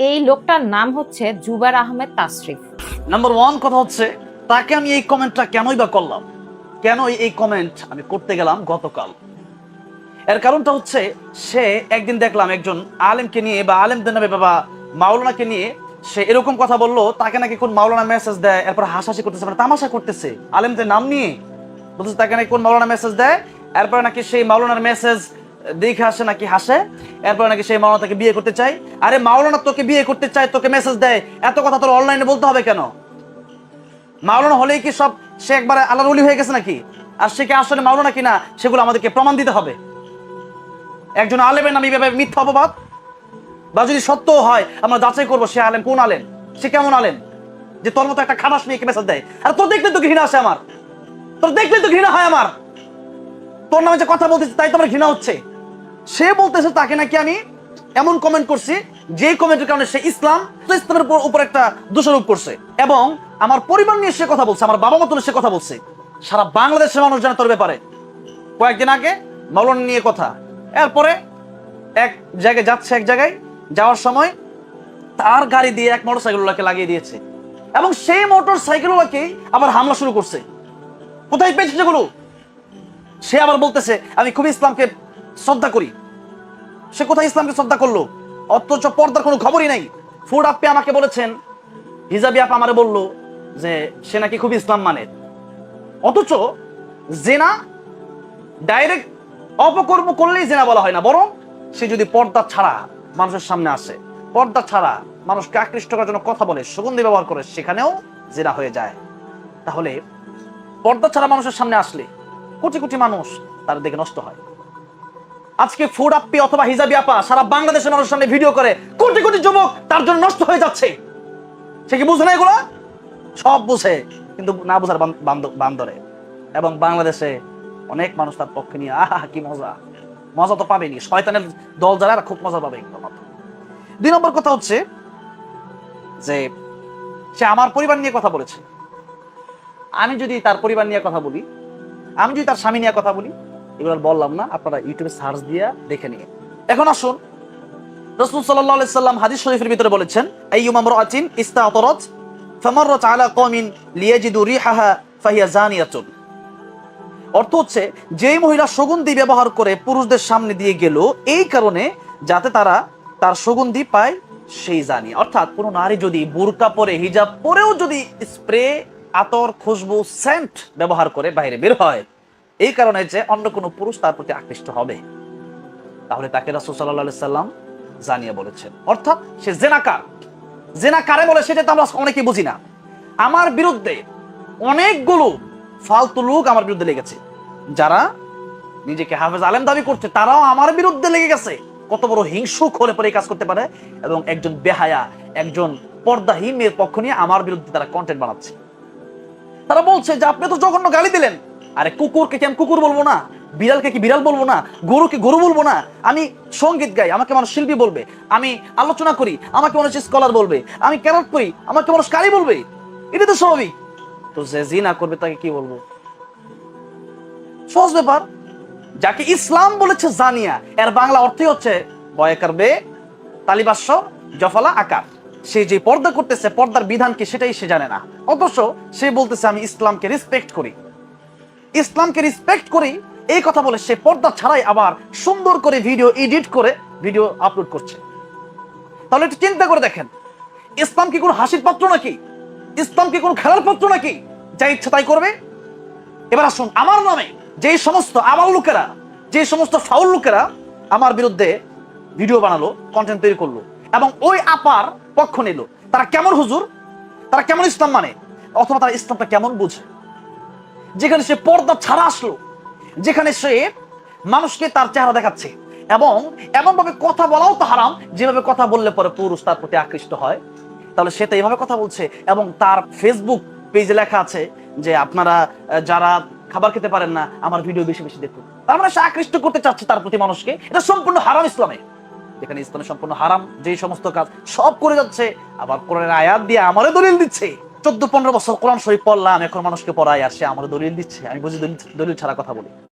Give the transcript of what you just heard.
এই লোকটার নাম হচ্ছে জুবার আহমেদ তাসরিফ। নাম্বার ওয়ান কথা হচ্ছে, তাকে আমি এই কমেন্টটা কেনই বা করলাম? কেন এই কমেন্ট আমি করতে গেলাম গতকাল? এর কারণটা হচ্ছে, সে একদিন দেখলাম একজন আলেমকে নিয়ে বা আলেমদের নামে বাবা মাওলানাকে নিয়ে সে এরকম কথা বলল, তাকে নাকি কোন মাওলানা মেসেজ দেয়, এরপর হাসাহাসি করতেছে মানে তামাশা করতেছে আলেমদের নাম নিয়ে। বলতেছে, তাকে নাকি কোন মাওলানা মেসেজ দেয়, এরপরে নাকি সেই মাওলানার মেসেজ দেখে আসে নাকি হাসে? এরপর নাকি সেই মাওলানা তাকে বিয়ে করতে চায়। আরে মাওলানা তোকে বিয়ে করতে চায়, তোকে মেসেজ দেয়। এত কথা তোর অনলাইনে বলতে হবে কেন? মাওলানা হলেই কি সব সে একবারে আল্লাহর হয়ে গেছে নাকি? আর সে কি আসলে মাওলানা কিনা, সেগুলো আমাদেরকে প্রমাণ দিতে হবে। একজন আলেমের নাম এভাবে মিথ্যা অপবাদ? বা যদি সত্য হয়, আমরা যাচাই করব সে আলেম কোন আলেম? সে কেমন আলেম? যে তোর মতো একটা খাবাস মেয়েকে মেসেজ দেয়। আর তোর দেখলে তো ঘৃণা আসে আমার? তোর দেখলে তো ঘৃণা হয় আমার? তোর নামে যে কথা বলতেছে, তাই তোমার ঘৃণা হচ্ছে। সে বলতেছে তাকে নাকি আমি এমন কমেন্ট করছি যে কমেন্টের কারণে সে ইসলাম ইসলামের উপর- একটা দোষারোপ করছে। এবং আমার পরিবার নিয়ে সে কথা বলছে, আমার বাবা মতন সে কথা বলছে। সারা বাংলাদেশের মানুষ জানে তোর ব্যাপারে। কয়েকদিন আগে মলন নিয়ে কথা। এরপরে এক জায়গায় যাচ্ছে, এক জায়গায় যাওয়ার সময় তার গাড়ি দিয়ে এক মোটর সাইকেলওয়ালাকে লাগিয়ে দিয়েছে। এবং সেই মোটর সাইকেলওয়ালাকে আবার হামলা শুরু করছে। কোথায় পেয়েছে সেগুলো সে আবার বলতেছে, আমি খুবই ইসলামকে শ্রদ্ধা করি। সে কোথায় ইসলামকে শ্রদ্ধা করল? অথচ পর্দার কোনো খবরই নাই। ফুড আপে আমাকে বলেছেন, হিজাবি আপা আমারে বলল যে, সে নাকি খুব ইসলাম মানে। অথচ জেনা ডাইরেক্ট অপকর্ম করলেই জেনা বলা হয় না, বরং সে যদি পর্দা ছাড়া মানুষের সামনে আসে, পর্দা ছাড়া মানুষকে আকৃষ্ট করার জন্য কথা বলে, সুগন্ধি ব্যবহার করে, সেখানেও জেনা হয়ে যায়। তাহলে পর্দা ছাড়া মানুষের সামনে আসলে কোটি কোটি মানুষ তার দিকে নষ্ট হয়। আজকে ফুড আপি অথবা হিজাবি আপা সারা বাংলাদেশের মানুষের সামনে ভিডিও করে, কোটি কোটি যুবক তার জন্য নষ্ট হয়ে যাচ্ছে। সে কি বুঝে না এগুলো? সব বুঝে, কিন্তু না বুঝার বান- বান্দরে। এবং বাংলাদেশে অনেক মানুষ তার পক্ষে নিয়ে, আহা, কি মজা। মজা তো পাবেনি। শয়তানের দল যারা খুব মজা পাবে মধ্যে। দুই নম্বর কথা হচ্ছে যে, সে আমার পরিবার নিয়ে কথা বলেছে। আমি যদি তার পরিবার নিয়ে কথা বলি, আমি যদি তার স্বামী নিয়ে কথা বলি এগুলো বললাম না, আপনারা ইউটিউবে সার্চ দিয়ে দেখে নিয়ে এখন আসুন, রসুল সাল্লাহ সাল্লাম হাদিস শরীফের ভিতরে বলেছেন আমরাতিন ইস্তাতরাত, ফামাররাত আলা কওমিন লিয়াজিদু রিহাহা ফাহিয়া অর্থ হচ্ছে, যেই মহিলা সুগন্ধি ব্যবহার করে পুরুষদের সামনে দিয়ে গেল, এই কারণে যাতে তারা তার সুগন্ধি পায় সেই জানি। অর্থাৎ কোনো নারী যদি বুরকা পরে, হিজাব পরেও যদি স্প্রে, আতর, খুশবু সেন্ট ব্যবহার করে বাইরে বের হয় এই কারণে যে অন্য কোনো পুরুষ তার প্রতি আকৃষ্ট হবে। তাহলে তাকে রাসূল সাল্লাল্লাহু সাল্লাম জানিয়ে বলেছেন। অর্থাৎ সে জেনাকার। জেনা কারে বলে সেটা তো আমরা অনেকে বুঝি না। আমার বিরুদ্ধে অনেকগুলো ফালতু লোক আমার বিরুদ্ধে লেগেছে। যারা নিজেকে হাফেজ আলেম দাবি করছে, তারাও আমার বিরুদ্ধে লেগে গেছে। কত বড় হিংসুক হলে পরে কাজ করতে পারে এবং একজন বেহায়া, একজন পর্দাহীন মেয়ের পক্ষ নিয়ে আমার বিরুদ্ধে তারা কন্টেন্ট বানাচ্ছে। তারা বলছে যে, আপনি তো জঘন্য গালি দিলেন। আরে কুকুরকে কি আমি কুকুর বলব না? বিড়ালকে কি বিড়াল বলব না? গরুকে গরু বলব না? আমি সংগীত গাই, আমাকে মানুষ শিল্পী বলবে। আমি আলোচনা করি, আমাকে মানুষ স্কলার বলবে। আমি ক্যারট করি, আমাকে মানুষ কারি বলবে। এটা তো স্বাভাবিক। তো যে জিনা করবে, তাকে কি বলব? সহজ ব্যাপার। যাকে ইসলাম বলেছে জানিয়া, এর বাংলা অর্থই হচ্ছে বয়ে করবে তালিবাস্য, জফলা, আকার। সে যে পর্দা করতেছে, পর্দার বিধান কি সেটাই সে জানে না। অথচ সে বলতেছে, আমি ইসলামকে রেসপেক্ট করি। ইসলামকে রেসপেক্ট করি এই কথা বলে সে পর্দা ছাড়াই আবার সুন্দর করে ভিডিও এডিট করে ভিডিও আপলোড করছে। তাহলে একটু চিন্তা করে দেখেন, ইসলাম কি কোনো হাসির পাত্র নাকি? ইসলাম কি কোনো খেলার পাত্র নাকি? যা ইচ্ছা তাই করবে। এবার আসুন, আমার নামে যে সমস্ত আমার লোকেরা, যে সমস্ত ফাউল লোকেরা আমার বিরুদ্ধে ভিডিও বানালো কন্টেন্ট তৈরি করল এবং ওই আপার পক্ষ নিল, তারা কেমন হুজুর? তারা কেমন ইসলাম মানে? অথবা তারা ইসলামটা কেমন বুঝে? যেখানে সে পর্দা ছাড়া আসলো, যেখানে সে মানুষকে তার চেহারা দেখাচ্ছে এবং এমন ভাবে কথা বলাও তো হারাম। যেভাবে কথা বললে পরে পুরুষ তার প্রতি আকৃষ্ট হয়, তাহলে সে তো এইভাবে কথা বলছে। এবং তার ফেসবুক পেজে লেখা আছে যে, আপনারা যারা খাবার খেতে পারেন না, আমার ভিডিও বেশি বেশি দেখুন। তার মানে সে আকৃষ্ট করতে চাচ্ছে তার প্রতি মানুষকে। এটা সম্পূর্ণ হারাম ইসলামে। যেখানে ইসলামে সম্পূর্ণ হারাম যে সমস্ত কাজ সব করে যাচ্ছে, আবার কোরআনের আয়াত দিয়ে আমারও দলিল দিচ্ছে। চোদ্দ, পনেরো বছর কোরআন শরীফ পড়লাম, এখন মানুষকে পড়াই আর সে আমার দলিল দিচ্ছে। আমি বুঝি দলিল ছাড়া কথা বলি।